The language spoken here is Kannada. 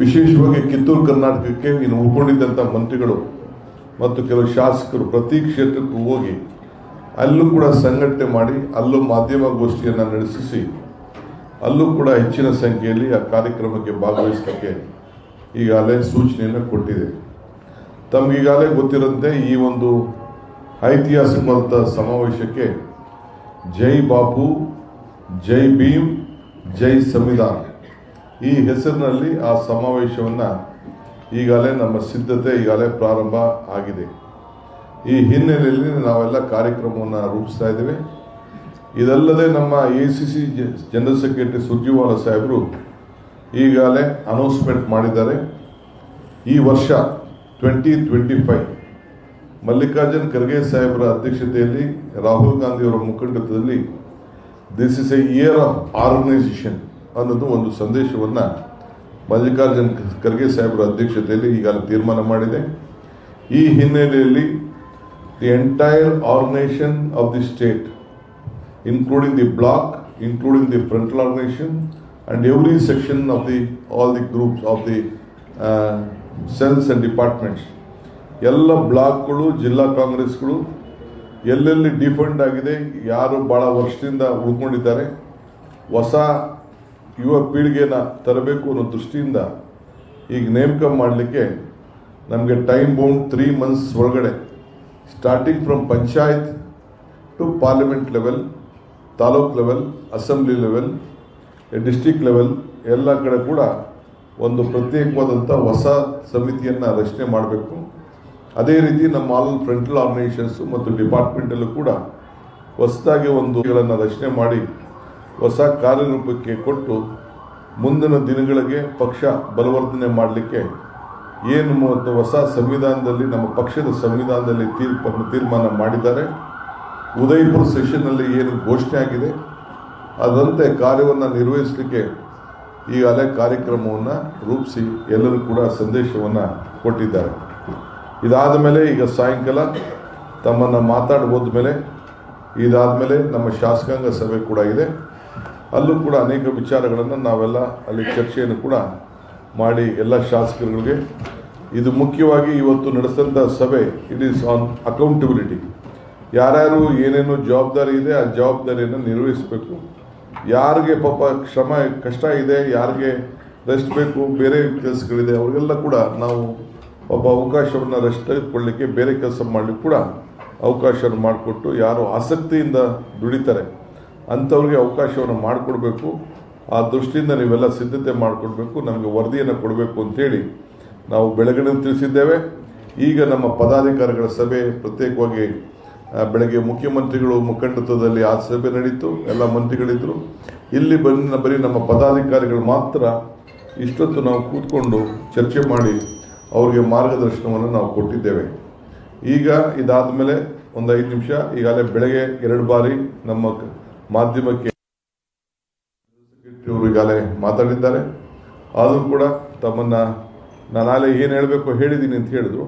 ವಿಶೇಷವಾಗಿ ಕಿತ್ತೂರು ಕರ್ನಾಟಕಕ್ಕೆ ಇನ್ನು ಉಳ್ಕೊಂಡಿದ್ದಂಥ ಮಂತ್ರಿಗಳು ಮತ್ತು ಕೆಲವು ಶಾಸಕರು ಪ್ರತಿ ಕ್ಷೇತ್ರಕ್ಕೂ ಹೋಗಿ ಅಲ್ಲೂ ಕೂಡ ಸಂಘಟನೆ ಮಾಡಿ, ಅಲ್ಲೂ ಮಾಧ್ಯಮ ಗೋಷ್ಠಿಯನ್ನು ನಡೆಸಿಸಿ, ಅಲ್ಲೂ ಕೂಡ ಹೆಚ್ಚಿನ ಸಂಖ್ಯೆಯಲ್ಲಿ ಆ ಕಾರ್ಯಕ್ರಮಕ್ಕೆ ಭಾಗವಹಿಸಲಿಕ್ಕೆ ಈಗಾಗಲೇ ಸೂಚನೆಯನ್ನು ಕೊಟ್ಟಿದೆ. ತಮಗೀಗಾಗಲೇ ಗೊತ್ತಿರಂತೆ ಈ ಒಂದು ಐತಿಹಾಸಿಕವಾದಂಥ ಸಮಾವೇಶಕ್ಕೆ ಜೈ ಬಾಪು, ಜೈ ಭೀಮ್, ಜೈ ಸಂವಿಧಾನ. ಈ ಹೆಸರಿನಲ್ಲಿ ಆ ಸಮಾವೇಶವನ್ನು ಈಗಾಗಲೇ ನಮ್ಮ ಸಿದ್ಧತೆ ಈಗಾಗಲೇ ಪ್ರಾರಂಭ ಆಗಿದೆ. ಈ ಹಿನ್ನೆಲೆಯಲ್ಲಿ ನಾವೆಲ್ಲ ಕಾರ್ಯಕ್ರಮವನ್ನು ರೂಪಿಸ್ತಾ ಇದ್ದೇವೆ. ಇದಲ್ಲದೆ ನಮ್ಮ A C C general secretary Surjewala ಸಾಹೇಬರು ಈಗಾಗಲೇ ಅನೌನ್ಸ್ಮೆಂಟ್ ಮಾಡಿದ್ದಾರೆ. ಈ ವರ್ಷ twenty twenty five Mallikarjun Kharge ಸಾಹೇಬರ ಅಧ್ಯಕ್ಷತೆಯಲ್ಲಿ ರಾಹುಲ್ ಗಾಂಧಿಯವರ ಮುಖಂಡತ್ವದಲ್ಲಿ this is a year of organisation ಅನ್ನೋದು ಒಂದು ಸಂದೇಶವನ್ನು ಮಲ್ಲಿಕಾರ್ಜುನ್ ಖರ್ಗೆ ಸಾಹೇಬರ ಅಧ್ಯಕ್ಷತೆಯಲ್ಲಿ ಈಗಾಗಲೇ ತೀರ್ಮಾನ ಮಾಡಿದೆ ಈ ಹಿನ್ನೆಲೆಯಲ್ಲಿ the entire organisation of the state including the block including the frontal organisation and every section of the all the groups of the cells and departments. ಎಲ್ಲ ಬ್ಲಾಕ್ಗಳು, ಜಿಲ್ಲಾ ಕಾಂಗ್ರೆಸ್ಗಳು ಎಲ್ಲೆಲ್ಲಿ ಡಿಫೆಂಡ್ ಆಗಿದೆ, ಯಾರು ಭಾಳ ವರ್ಷದಿಂದ ಉಳ್ಕೊಂಡಿದ್ದಾರೆ, ಹೊಸ ಯುವ ಪೀಳಿಗೆನ ತರಬೇಕು ಅನ್ನೋ ದೃಷ್ಟಿಯಿಂದ ಈಗ ನೇಮಕ ಮಾಡಲಿಕ್ಕೆ ನಮಗೆ ಟೈಮ್ ಬೌಂಡ್ ತ್ರೀ ಮಂತ್ಸ್ ಒಳಗಡೆ starting from panchayat to parliament level taluk level assembly level district level ಎಲ್ಲ ಕಡೆ ಕೂಡ ಒಂದು ಪ್ರತ್ಯೇಕವಾದಂಥ ಹೊಸ ಸಮಿತಿಯನ್ನು ರಚನೆ ಮಾಡಬೇಕು. ಅದೇ ರೀತಿ ನಮ್ಮ ಆಲ್ ಫ್ರಂಟಲ್ ಆರ್ಗನೈಸೇಷನ್ಸು ಮತ್ತು ಡಿಪಾರ್ಟ್ಮೆಂಟಲ್ಲೂ ಕೂಡ ಹೊಸದಾಗಿ ಒಂದು ರಚನೆ ಮಾಡಿ ಹೊಸ ಕಾರ್ಯರೂಪಕ್ಕೆ ಕೊಟ್ಟು ಮುಂದಿನ ದಿನಗಳಿಗೆ ಪಕ್ಷ ಬಲವರ್ಧನೆ ಮಾಡಲಿಕ್ಕೆ ಏನು ಮತ್ತು ಹೊಸ ಸಂವಿಧಾನದಲ್ಲಿ, ನಮ್ಮ ಪಕ್ಷದ ಸಂವಿಧಾನದಲ್ಲಿ ತೀರ್ಪನ್ನು ತೀರ್ಮಾನ ಮಾಡಿದ್ದಾರೆ. ಉದಯಪುರ ಸೆಷನ್ನಲ್ಲಿ ಏನು ಘೋಷಣೆ ಆಗಿದೆ ಅದರಂತೆ ಕಾರ್ಯವನ್ನು ನಿರ್ವಹಿಸಲಿಕ್ಕೆ ಈಗಾಗಲೇ ಕಾರ್ಯಕ್ರಮವನ್ನು ರೂಪಿಸಿ ಎಲ್ಲರೂ ಕೂಡ ಸಂದೇಶವನ್ನು ಕೊಟ್ಟಿದ್ದಾರೆ. ಇದಾದ ಮೇಲೆ ಈಗ ಸಾಯಂಕಾಲ ತಮ್ಮನ್ನು ಮಾತಾಡ್ಬೋದ ಮೇಲೆ, ಇದಾದ ಮೇಲೆ ನಮ್ಮ ಶಾಸಕಾಂಗ ಸಭೆ ಕೂಡ ಇದೆ. ಅಲ್ಲೂ ಕೂಡ ಅನೇಕ ವಿಚಾರಗಳನ್ನು ನಾವೆಲ್ಲ ಅಲ್ಲಿ ಚರ್ಚೆಯನ್ನು ಕೂಡ ಮಾಡಿ ಎಲ್ಲ ಶಾಸಕರುಗಳಿಗೆ. ಇದು ಮುಖ್ಯವಾಗಿ ಇವತ್ತು ನಡೆಸಿದಂಥ ಸಭೆ ಇಟ್ ಈಸ್ ಆನ್ ಅಕೌಂಟಬಿಲಿಟಿ ಯಾರ್ಯಾರು ಏನೇನು ಜವಾಬ್ದಾರಿ ಇದೆ, ಆ ಜವಾಬ್ದಾರಿಯನ್ನು ನಿರ್ವಹಿಸಬೇಕು. ಯಾರಿಗೆ ಪಾಪ ಶ್ರಮ, ಕಷ್ಟ ಇದೆ, ಯಾರಿಗೆ ರೆಸ್ಟ್ ಬೇಕು, ಬೇರೆ ಕೆಲಸಗಳಿದೆ, ಅವರಿಗೆಲ್ಲ ಕೂಡ ನಾವು ಒಬ್ಬ ಅವಕಾಶವನ್ನು ರೆಸ್ಟ್ ತೆಗೆದುಕೊಳ್ಳಿಕ್ಕೆ ಬೇರೆ ಕೆಲಸ ಮಾಡಲಿಕ್ಕೆ ಕೂಡ ಅವಕಾಶವನ್ನು ಮಾಡಿಕೊಟ್ಟು ಯಾರು ಆಸಕ್ತಿಯಿಂದ ದುಡಿತಾರೆ. ಅಂಥವ್ರಿಗೆ ಅವಕಾಶವನ್ನು ಮಾಡಿಕೊಡ್ಬೇಕು. ಆ ದೃಷ್ಟಿಯಿಂದ ನೀವೆಲ್ಲ ಸಿದ್ಧತೆ ಮಾಡಿಕೊಡ್ಬೇಕು, ನಮಗೆ ವರದಿಯನ್ನು ಕೊಡಬೇಕು ಅಂತೇಳಿ ನಾವು ಬೆಳಗ್ಗೆ ತಿಳಿಸಿದ್ದೇವೆ. ಈಗ ನಮ್ಮ ಪದಾಧಿಕಾರಿಗಳ ಸಭೆ ಪ್ರತ್ಯೇಕವಾಗಿ ಬೆಳಗ್ಗೆ ಮುಖ್ಯಮಂತ್ರಿಗಳು ಮುಖಂಡತ್ವದಲ್ಲಿ ಆ ಸಭೆ ನಡೀತು, ಎಲ್ಲ ಮಂತ್ರಿಗಳಿದ್ದರು ಇಲ್ಲಿ ಬಂದ ಬರೀ ನಮ್ಮ ಪದಾಧಿಕಾರಿಗಳು ಮಾತ್ರ ಇಷ್ಟೊತ್ತು ನಾವು ಕೂತ್ಕೊಂಡು ಚರ್ಚೆ ಮಾಡಿ ಅವರಿಗೆ ಮಾರ್ಗದರ್ಶನವನ್ನು ನಾವು ಕೊಟ್ಟಿದ್ದೇವೆ. ಈಗ ಇದಾದ ಮೇಲೆ ಒಂದು ಐದು ನಿಮಿಷ, ಈಗಾಗಲೇ ಬೆಳಗ್ಗೆ ಎರಡು ಬಾರಿ ನಮ್ಮ ಮಾಧ್ಯಮಕ್ಕೆ ಈಗಾಗಲೇ ಮಾತಾಡಿದ್ದಾರೆ. ಆದರೂ ಕೂಡ ತಮ್ಮನ್ನ ನಾನು ನಾಳೆ ಏನು ಹೇಳಬೇಕು ಹೇಳಿದ್ದೀನಿ ಅಂತ ಹೇಳಿದ್ರು.